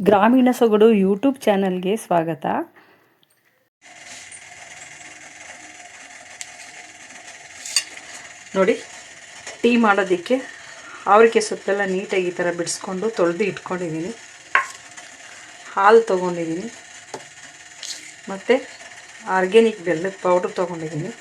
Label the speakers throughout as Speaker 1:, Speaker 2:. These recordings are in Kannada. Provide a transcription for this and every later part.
Speaker 1: ಗ್ರಾಮೀಣ ಸೊಗಡು ಯೂಟ್ಯೂಬ್ ಚಾನಲ್ಗೆ ಸ್ವಾಗತ. ನೋಡಿ, ಟೀ ಮಾಡೋದಕ್ಕೆ ಅವರಿಗೆ ಸುತ್ತೆಲ್ಲ ನೀಟಾಗಿ ಈ ಥರ ಬಿಡಿಸ್ಕೊಂಡು ತೊಳೆದು ಇಟ್ಕೊಂಡಿದ್ದೀನಿ. ಹಾಲು ತೊಗೊಂಡಿದ್ದೀನಿ. ಮತ್ತು ಆರ್ಗ್ಯಾನಿಕ್ ಬೆಲ್ಲದ ಪೌಡ್ರ್ ತೊಗೊಂಡಿದ್ದೀನಿ.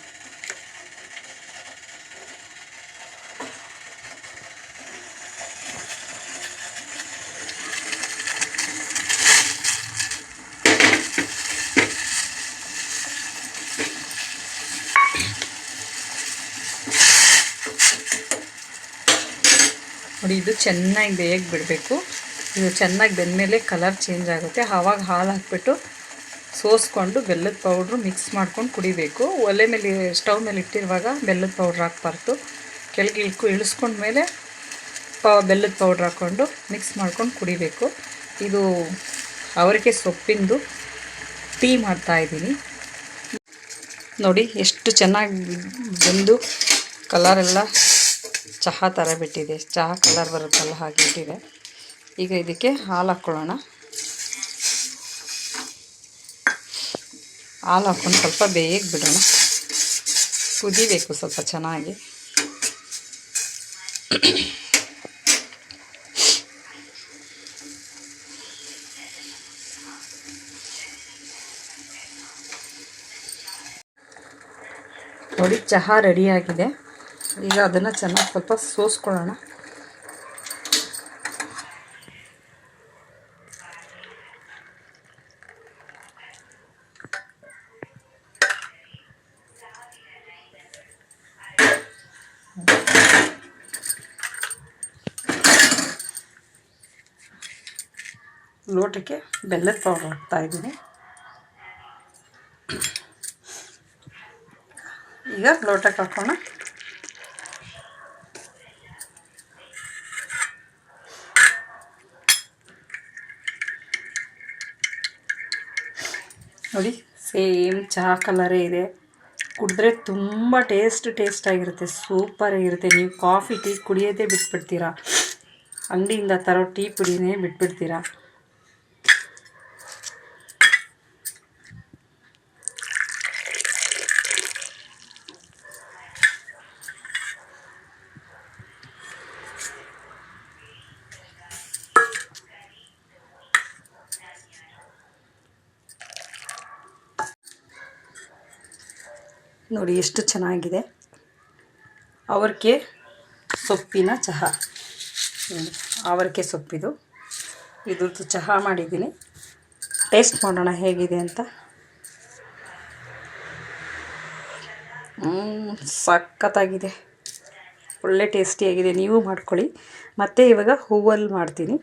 Speaker 1: ನೋಡಿ, ಇದು ಚೆನ್ನಾಗಿ ಬೇಯಕ್ಕೆ ಬಿಡಬೇಕು. ಇದು ಚೆನ್ನಾಗಿ ಬೆಂದಮೇಲೆ ಕಲರ್ ಚೇಂಜ್ ಆಗುತ್ತೆ. ಆವಾಗ ಹಾಲು ಹಾಕ್ಬಿಟ್ಟು ಸೋಸ್ಕೊಂಡು ಬೆಲ್ಲದ ಪೌಡ್ರು ಮಿಕ್ಸ್ ಮಾಡ್ಕೊಂಡು ಕುಡಿಬೇಕು. ಒಲೆ ಮೇಲೆ ಸ್ಟವ್ ಮೇಲೆ ಇಟ್ಟಿರುವಾಗ ಬೆಲ್ಲದ ಪೌಡ್ರ್ ಹಾಕ್ಬಾರ್ದು. ಕೆಳಗೆ ಇಳ್ಕು ಇಳಿಸ್ಕೊಂಡ್ಮೇಲೆ ಪ, ಬೆಲ್ಲದ ಪೌಡ್ರ್ ಹಾಕ್ಕೊಂಡು ಮಿಕ್ಸ್ ಮಾಡ್ಕೊಂಡು ಕುಡಿಬೇಕು. ಇದು ಅವರಿಗೆ ಸೊಪ್ಪಿಂದು ಟೀ ಮಾಡ್ತಾಯಿದ್ದೀನಿ ನೋಡಿ, ಎಷ್ಟು ಚೆನ್ನಾಗಿ ಬಂದು ಕಲರೆಲ್ಲ ಚಹಾ ಥರ ಬಿಟ್ಟಿದೆ. ಚಹಾ ಕಲರ್ ಬರುತ್ತಲ್ಲ ಹಾಗೆ ಇಟ್ಟಿದೆ. ಈಗ ಇದಕ್ಕೆ ಹಾಲು ಹಾಕ್ಕೊಳ್ಳೋಣ ಹಾಲು ಹಾಕ್ಕೊಂಡು ಸ್ವಲ್ಪ ಬೇಯಕ್ಕೆ ಬಿಡೋಣ. ಕುದಿಬೇಕು ಸ್ವಲ್ಪ ಚೆನ್ನಾಗಿ. ಚಹಾ ರೆಡಿಯಾಗಿದೆ ಈಗ ಅದನ್ನು ಚೆನ್ನಾಗಿ ಸ್ವಲ್ಪ ಸೋಸ್ಕೊಳ್ಳೋಣ. ಲೋಟಕ್ಕೆ ಬೆಲ್ಲದ ಪೌಡರ್ ಹಾಕ್ತಾಯಿದ್ದೀನಿ ಈಗ ಲೋಟಕ್ಕೆ ಹಾಕೋಣ. ನೋಡಿ, ಸೇಮ್ ಚಹಾ ಕಲರೇ ಇದೆ. ಕುಡಿದ್ರೆ ತುಂಬ ಟೇಸ್ಟ್ ಟೇಸ್ಟಾಗಿರುತ್ತೆ ಸೂಪರಾಗಿರುತ್ತೆ ನೀವು ಕಾಫಿ, ಟೀ ಕುಡಿಯೋದೇ ಬಿಟ್ಬಿಡ್ತೀರಾ. ಅಂಗಡಿಯಿಂದ ತರೋ ಟೀ ಪುಡಿನೇ ಬಿಟ್ಬಿಡ್ತೀರಾ. ನೋಡಿ ಎಷ್ಟು ಚೆನ್ನಾಗಿದೆ. ಅವರಿಗೆ ಸೊಪ್ಪಿನ ಚಹಾ. ಅವರಿಗೆ ಸೊಪ್ಪಿದು. ಇದ್ರದ್ದು ಚಹಾ ಮಾಡಿದ್ದೀನಿ. ಟೇಸ್ಟ್ ಮಾಡೋಣ ಹೇಗಿದೆ ಅಂತ. ಸಖತ್ತಾಗಿದೆ. ಒಳ್ಳೆ ಟೇಸ್ಟಿಯಾಗಿದೆ ನೀವು ಮಾಡ್ಕೊಳ್ಳಿ. ಮತ್ತು ಇವಾಗ ಹೂವಲ್ಲಿ ಮಾಡ್ತೀನಿ.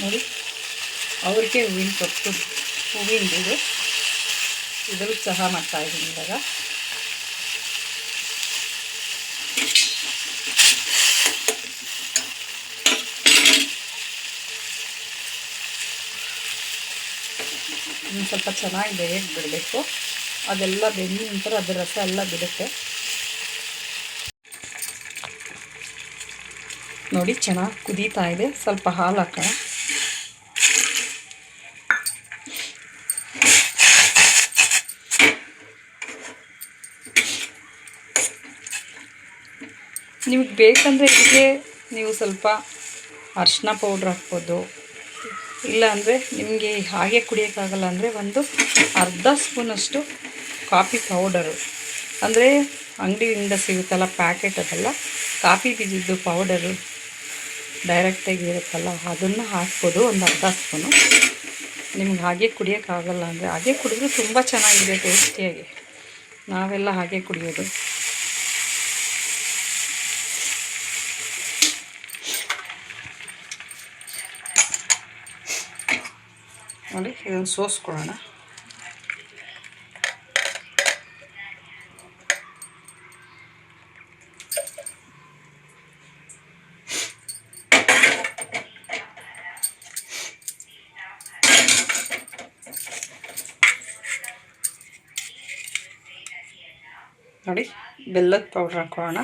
Speaker 1: ನೋಡಿ, ಅವ್ರಿಗೆ ಹೂವಿನ ಸೊಪ್ಪು. ಹೂವಿಂದು ಇದ್ರಲ್ಲಿ ಚಹಾ ಮಾಡ್ತಾಯಿದ್ದೀನಿ ಇವಾಗ. ಇನ್ನು ಸ್ವಲ್ಪ ಚೆನ್ನಾಗಿ ಬೇಯಕ್ಕೆ ಬಿಡಬೇಕು. ಅದೆಲ್ಲ ಬೆಂದ ನಂತರ ಅದರ ರಸ ಎಲ್ಲ ಬಿಡುತ್ತೆ. ನೋಡಿ ಚೆನ್ನಾಗಿ ಕುದೀತಾ ಇದೆ. ಸ್ವಲ್ಪ ಹಾಲು ಹಾಕೋಣ. ನಿಮಗೆ ಬೇಕಂದರೆ ಇದಕ್ಕೆ ನೀವು ಸ್ವಲ್ಪ ಅರ್ಶಿನ ಪೌಡ್ರ್ ಹಾಕ್ಬೋದು. ಇಲ್ಲ ಅಂದರೆ ನಿಮಗೆ ಹಾಗೆ ಕುಡಿಯೋಕ್ಕಾಗಲ್ಲ ಅಂದರೆ ಒಂದು ಅರ್ಧ ಸ್ಪೂನಷ್ಟು ಕಾಫಿ ಪೌಡರು. ಅಂದರೆ ಅಂಗಡಿಯಿಂದ ಸಿಗುತ್ತಲ್ಲ ಪ್ಯಾಕೆಟ್ ಅದೆಲ್ಲ, ಕಾಫಿ ಬೀಜದ್ದು ಪೌಡರು ಡೈರೆಕ್ಟಾಗಿ ಇರುತ್ತಲ್ಲ, ಅದನ್ನು ಹಾಕ್ಬೋದು ಒಂದು ಅರ್ಧ ಸ್ಪೂನು. ನಿಮ್ಗೆ ಹಾಗೆ ಕುಡಿಯೋಕ್ಕಾಗಲ್ಲ ಅಂದರೆ, ಹಾಗೆ ಕುಡಿದ್ರೆ ತುಂಬ ಚೆನ್ನಾಗಿದೆ, ಟೇಸ್ಟಿಯಾಗಿ. ನಾವೆಲ್ಲ ಹಾಗೆ ಕುಡಿಯೋದು. ನೋಡಿ ಇದನ್ನು ಸೋಸ್ಕೊಳ್ಳೋಣ ನೋಡಿ ಬೆಲ್ಲದ ಪೌಡ್ರ್ ಹಾಕೊಳ್ಳೋಣ.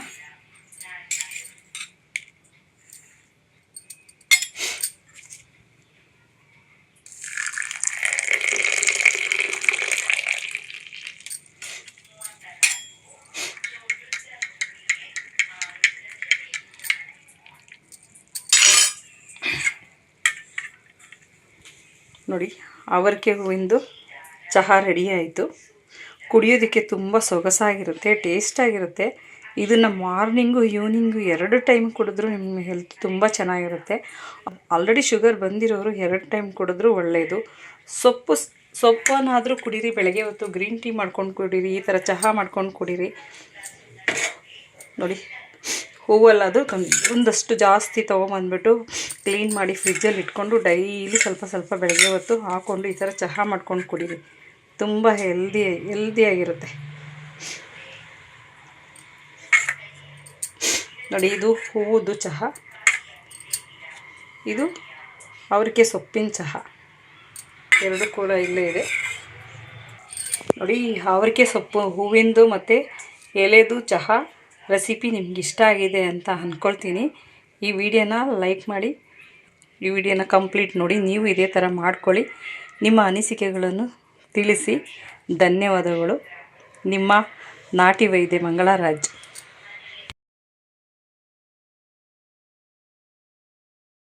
Speaker 1: ನೋಡಿ ಅವರಿಕೆ ಹೂವಿಂದು ಚಹಾ ರೆಡಿ ಆಯಿತು. ಕುಡಿಯೋದಕ್ಕೆ ತುಂಬ ಸೊಗಸಾಗಿರುತ್ತೆ ಟೇಸ್ಟಾಗಿರುತ್ತೆ ಇದನ್ನು ಮಾರ್ನಿಂಗು ಈವ್ನಿಂಗು ಎರಡು ಟೈಮ್ ಕುಡಿದ್ರೂ ನಿಮ್ಮ ಹೆಲ್ತ್ ತುಂಬ ಚೆನ್ನಾಗಿರುತ್ತೆ. ಆಲ್ರೆಡಿ ಶುಗರ್ ಬಂದಿರೋರು ಎರಡು ಟೈಮ್ ಕುಡಿದ್ರೂ ಒಳ್ಳೆಯದು ಸೊಪ್ಪು ಸೊಪ್ಪನ್ನಾದರೂ ಕುಡೀರಿ, ಬೆಳಗ್ಗೆ ಹೊತ್ತು ಗ್ರೀನ್ ಟೀ ಮಾಡ್ಕೊಂಡು ಕುಡೀರಿ, ಈ ಥರ ಚಹಾ ಮಾಡ್ಕೊಂಡು ಕುಡೀರಿ. ನೋಡಿ ಹೂವಲ್ಲದು ಒಂದಷ್ಟು ಜಾಸ್ತಿ ತೊಗೊಂಬಂದ್ಬಿಟ್ಟು ಕ್ಲೀನ್ ಮಾಡಿ ಫ್ರಿಜ್ಜಲ್ಲಿ ಇಟ್ಕೊಂಡು ಡೈಲಿ ಸ್ವಲ್ಪ ಸ್ವಲ್ಪ ಬೆಳಗ್ಗೆ ಹೊತ್ತು ಹಾಕ್ಕೊಂಡು ಈ ಥರ ಚಹಾ ಮಾಡ್ಕೊಂಡು ಕುಡೀರಿ. ತುಂಬ ಹೆಲ್ದಿ ಹೆಲ್ದಿಯಾಗಿರುತ್ತೆ ನೋಡಿ, ಇದು ಹೂವುದು ಚಹಾ. ಇದು ಅವರಿಗೆ ಸೊಪ್ಪಿನ ಚಹಾ. ಎರಡು ಕೂಡ ಇಲ್ಲೇ ಇದೆ. ನೋಡಿ, ಅವ್ರಿಗೆ ಸೊಪ್ಪು, ಹೂವಿಂದು ಮತ್ತು ಎಲೆದು ಚಹಾ. ರೆಸಿಪಿ ನಿಮ್ಗೆ ಇಷ್ಟ ಆಗಿದೆ ಅಂತ ಅಂದ್ಕೊಳ್ತೀನಿ ಈ ವಿಡಿಯೋನ ಲೈಕ್ ಮಾಡಿ, ಈ ವಿಡಿಯೋನ ಕಂಪ್ಲೀಟ್ ನೋಡಿ, ನೀವು ಇದೇ ಥರ ಮಾಡ್ಕೊಳ್ಳಿ. ನಿಮ್ಮ ಅನಿಸಿಕೆಗಳನ್ನು ತಿಳಿಸಿ. ಧನ್ಯವಾದಗಳು. ನಿಮ್ಮ ನಾಟಿ ವೈದ್ಯ ಮಂಗಳರಾಜ್